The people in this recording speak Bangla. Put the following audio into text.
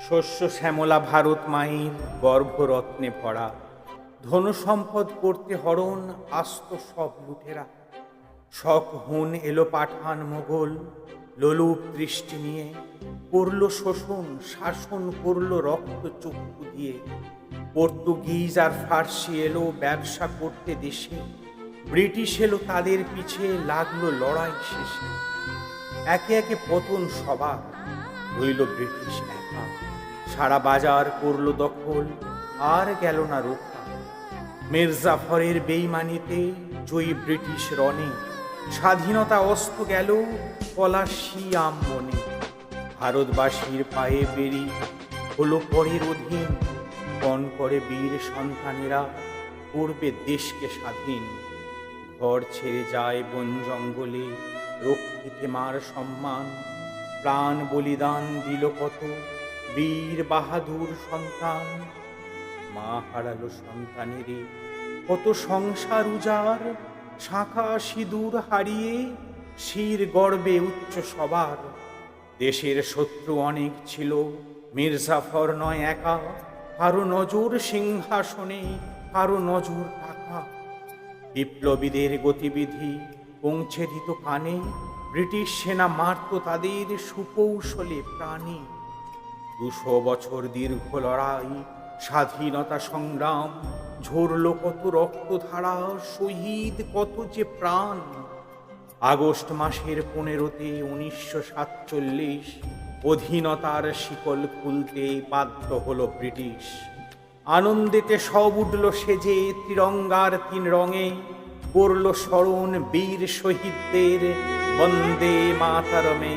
শস্য শ্যামলা ভারত মায়ের গর্ভরত্নে ভরা। ধনু সম্পদ করতে হরণ, আস্ত সব লুটেরা। শখ হুন এলো পাঠান মোগল, লোলুপ দৃষ্টি নিয়ে। করল শোষণ, শাসন করল রক্ত চক্ষু দিয়ে। পর্তুগিজ আর ফার্সি এলো ব্যবসা করতে দেশে। ব্রিটিশ এলো তাদের পিছে, লাগল লড়াই শেষে। একে একে পতন সবার। রইল ব্রিটিশ একা। সারা বাজার করল দখল, আর গেল না রক্ষা। মির্জাফরের বেইমানিতে জয়ী ব্রিটিশ রণে, স্বাধীনতা অস্ত গেল পলাশি আমনে ভারতবাসীর পায়ে বেরি হলো পরের অধীন পণ করে বীর সন্তানেরা করবে দেশকে স্বাধীন। ঘর ছেড়ে যায় বন জঙ্গলে, রক্ষিতে মার সম্মান। প্রাণ বলিদান দিল কত বীর বাহাদুর সন্তান। মা হারালো সন্তানেরে, কত সংসার উজার শাখা সিঁদুর হারিয়ে শির গর্বে উচ্চ সবার। দেশের শত্রু অনেক ছিল, মির্জাফর নয় একা, কারও নজর সিংহাসনে, কারও নজর টাকা বিপ্লবীদের গতিবিধি পৌঁছে দিত কানে ব্রিটিশ সেনা মারত তাদের সুকৌশলে প্রাণী। দুশো বছর দীর্ঘ লড়াই, স্বাধীনতা সংগ্রাম, ঝরল কত রক্তধারা, শহীদ কত যে প্রাণ। আগস্ট মাসের পনেরোতে উনিশশো সাতচল্লিশ অধীনতার শিকল খুলতে বাধ্য হলো ব্রিটিশ। আনন্দেতে সব উঠল সেজে তিরঙ্গার তিন রঙে। করল স্মরণ বীর শহীদদের বন্দে মাতারমে।